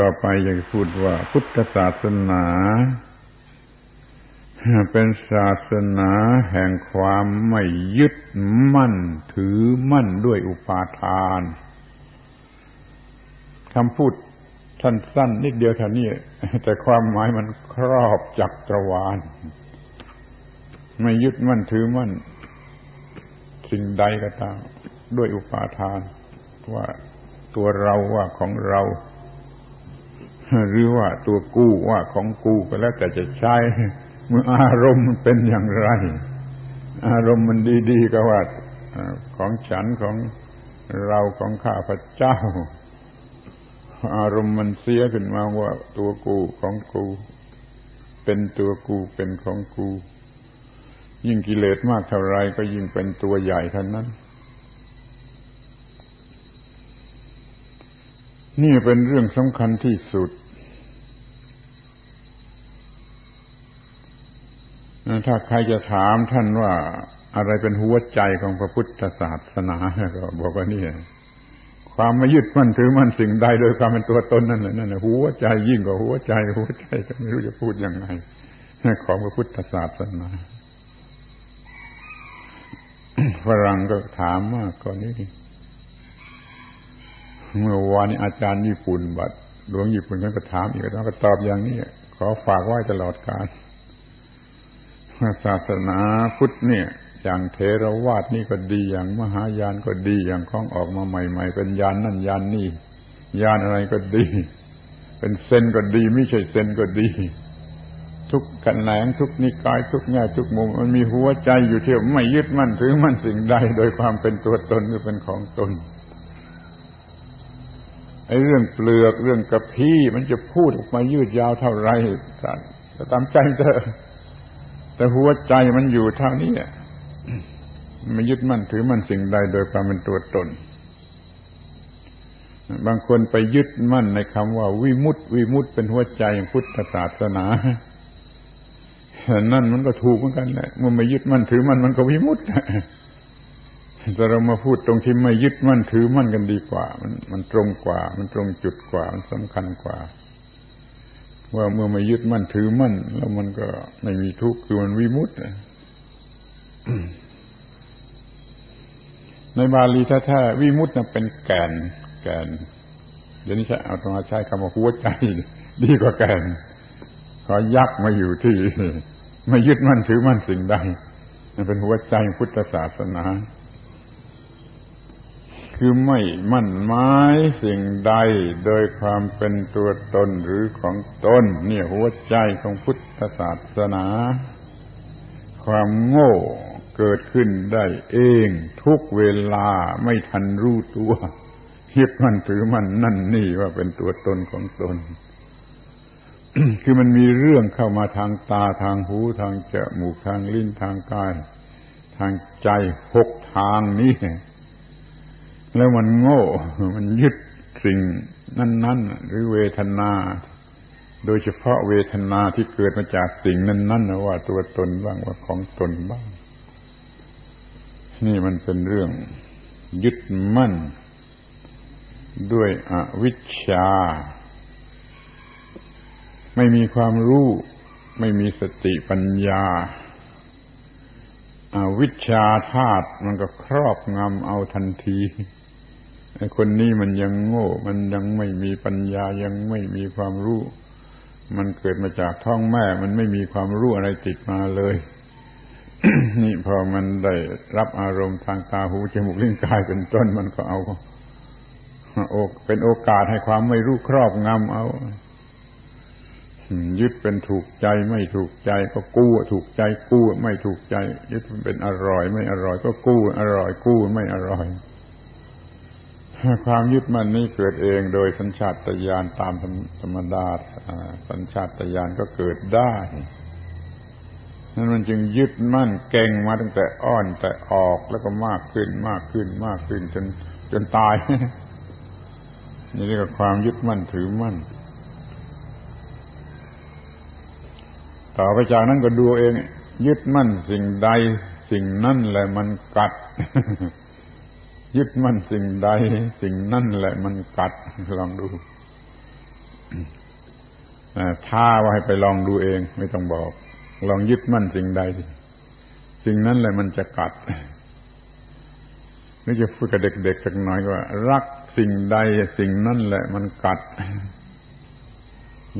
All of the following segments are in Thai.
ต่อไปอยากพูดว่าพุทธศาสนา เป็นศาสนาแห่งความไม่ยึดมั่น ถือมั่นด้วยอุปาทานคำพูดสั้นๆนิดเดียวเท่านี้แต่ความหมายมันครอบจักรวาล ไม่ยึดมั่นถือมั่น สิ่งใดก็ตามด้วยอุปาทาน ว่าตัวเราว่าของเรา หรือว่าตัวกู้ว่าของกู้ก็แล้วแต่จะใช้เมื่ออารมณ์มันเป็นอย่างไร อารมณ์มันดีๆก็ว่าของฉันของเราของข้าพเจ้า อารมณ์มันเสียขึ้นมาว่าตัวกูของกู เป็นตัวกูเป็นของกู ยิ่งกิเลสมากเท่าไรก็ยิ่งเป็นตัวใหญ่เท่านั้น นี่เป็นเรื่องสำคัญที่สุด ถ้าใครจะถามท่านว่าอะไรเป็นหัวใจของพระพุทธศาสนาก็บอกว่านี่ความไม่ยึดมั่นถือมั่นสิ่งใดโดยความเป็นตัวตนนั่นแหละนั่นแหละหัวใจยิ่งกว่าหัวใจ หัวใจก็ไม่รู้จะพูดยังไงของพระพุทธศาสนาฝรั่งก็ถามมากก่อนนี้เมื่อวานนี้อาจารย์ญี่ปุ่นบัดหลวงญี่ปุ่นท่านก็ถามอีกแล้วก็ตอบอย่างนี้ขอฝากไว้ตลอดกาล ศาสนาพุทธเนี่ย อย่างเทรวาสนี่ก็ดีอย่างมหายานก็ดีอย่างของออกมาใหม่ ๆ เป็นยานนั่นยานนี่ยานอะไรก็ดี เป็นเซนก็ดี ไม่ใช่เซนก็ดี ทุกกันแหลงทุกนิกาย ทุกแง่ทุกมุม มันมีหัวใจอยู่ที่ไม่ยึดมั่นถือมั่นสิ่งใดโดยความเป็นตัวตนหรือเป็นของตนไอ้เรื่องเปลือกเรื่องกระพี้มันจะพูดออกมายืดยาวเท่าไรก็ตามใจเธอ แต่หัวใจมันอยู่เท่านี้ไม่ยึดมั่นถือมั่นสิ่งใดโดยความเป็นตัวตน บางคนไปยึดมั่นในคำว่า วิมุตติวิมุตติเป็นหัวใจของพุทธศาสนานั่นมันก็ถูกเหมือนกันแหละมื่อไม่ยึดมั่นถือมั่นมันก็วิมุตติแต่เรามาพูดตรงที่ไม่ยึดมั่นถือมั่นกันดีกว่า มันมันตรงกว่า มันตรงจุดกว่า มันสำคัญกว่า ว่าเมื่อไม่ยึดมั่นถือมั่น แล้วมันก็ไม่มีทุกข์คือมันวิมุตติในบาลีแท้ๆวิมุตติเป็นแกนแกนเดี๋ยวนี้ใช้เอาตรงมาใช้คำว่าหัวใจ ดีกว่าแกนขอยักมาอยู่ที่ ไม่ยึดมั่นถือมั่นสิ่งใดมันเป็นหัวใจพุทธศาสนา คือไม่มั่นหมายสิ่งใดโดยความเป็นตัวตนหรือของตนเนี่ยหัวใจของพุทธศาสนา ความโง่เกิดขึ้นได้เอง ทุกเวลาไม่ทันรู้ตัวยึดมันถือมันนั่นนี่ว่าเป็นตัวตนของตน คือมันมีเรื่องเข้ามาทางตาทางหูทางจมูกทางลิ้นทางกาย ทางใจหกทางนี้ แล้วมันโง่ มันยึดสิ่งนั้น ๆ หรือเวทนา โดยเฉพาะเวทนาที่เกิดมาจากสิ่งนั้นๆนะว่าตัวตนบ้างว่าของตนบ้าง นี่มันเป็นเรื่องยึดมั่น ด้วยอวิชชา ไม่มีความรู้ ไม่มีสติปัญญาอาวิชชาธาตุมันก็ครอบงำเอาทันที ไอ้คนนี้มันยังโง่ มันยังไม่มีปัญญายังไม่มีความรู้ มันเกิดมาจากท้องแม่ มันไม่มีความรู้อะไรติดมาเลย นี่พอมันได้รับอารมณ์ทางตาหูจมูกลิ้นกายเป็นต้นมันก็เอาโอกเป็นโอกาสให้ความไม่รู้ครอบงำเอายึดเป็นถูกใจไม่ถูกใจก็กู้ถูกใจกู้ไม่ถูกใจ ยึดเป็นอร่อย ไม่อร่อย ก็กู้อร่อยกู้ไม่อร่อย ความยึดมั่นนี่เกิดเองโดยสัญชาตญาณตามธรรมดาสัญชาตญาณก็เกิดได้นั้นมันจึงยึดมั่นเก่งมาตั้งแต่อ้อนแต่ออกแล้วก็มากขึ้นมากขึ้นมากขึ้นจนจนตาย นี่เรียกว่าความยึดมั่นถือมั่น ต่อไปจากนั้นก็ดูเอง ยึดมั่นสิ่งใดสิ่งนั่นแหละมันกัด ยึดมั่นสิ่งใด สิ่งนั่นแหละมันกัดลองดูท้าว่าให้ไปลองดูเอง ไม่ต้องบอก ลองยึดมั่นสิ่งใด สิ่งนั้นเลยมันจะกัดนี่จะพูดกับเด็กๆสักหน่อยว่า รักสิ่งใด สิ่งนั้นแหละ มันกัด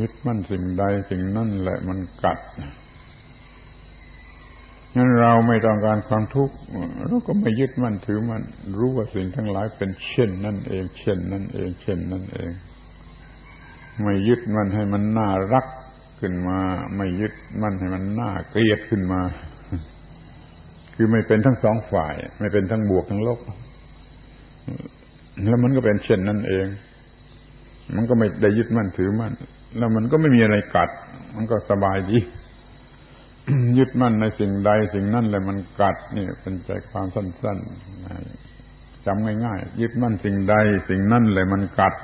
ยึดมั่นสิ่งใด สิ่งนั้นแหละ มันกัด งั้นเราไม่ต้องการความทุกข์เราก็ไม่ยึดมั่นถือมันรู้ว่าสิ่งทั้งหลายเป็นเช่นนั่นเอง เช่นนั่นเอง เช่นนั่นเอง ไม่ยึดมันให้มันน่ารักขึ้นมา ไม่ยึดมันให้มันน่าเกลียดขึ้นมา คือไม่เป็นทั้งสองฝ่าย ไม่เป็นทั้งบวกทั้งลบแล้วมันก็เป็นเช่นนั่นเอง มันก็ไม่ได้ยึดมั่นถือมั่นแล้วมันก็ไม่มีอะไรกัด มันก็สบายดี ยึดมั่นในสิ่งใดสิ่งนั้นเลยมันกัดนี่เป็นใจความสั้นๆจำง่ายๆยึดมั่นสิ่งใดสิ่งนั้นเลยมันกัด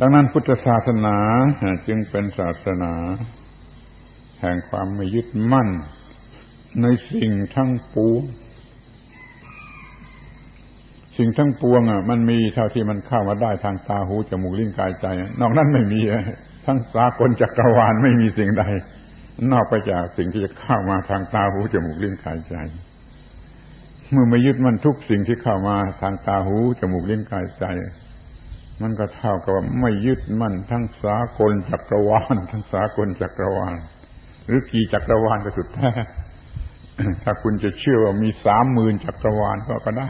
ดังนั้นพุทธศาสนาจึงเป็นศาสนา แห่งความไม่ยึดมั่น ในสิ่งทั้งปวง สิ่งทั้งปวงอะมันมีเท่าที่มันเข้ามาได้ทางตาหูจมูกลิ้นกายใจ นอกนั้นไม่มีทั้งสากลจักรวาลไม่มีสิ่งใด นอกไปจากสิ่งที่จะเข้ามาทางตาหูจมูกลิ้นกายใจ เมื่อไม่ยึดมันทุกสิ่งที่เข้ามาทางตาหูจมูกลิ้นกายใจ มันก็เท่ากับว่าไม่ยึดมันทั้งสากลจักรวาลทั้งสากลจักรวาลหรือกี่จักรวาลก็สุดแท้ถ้าคุณจะเชื่อว่ามีสามหมื่นจักรวาลก็ก็ได้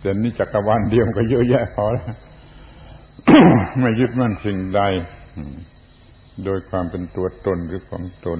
แต่นี่จักรวาลเดียวก็เยอะแยะพอแล้วไม่ยึดมั่นสิ่งใด โดยความเป็นตัวตนหรือของตน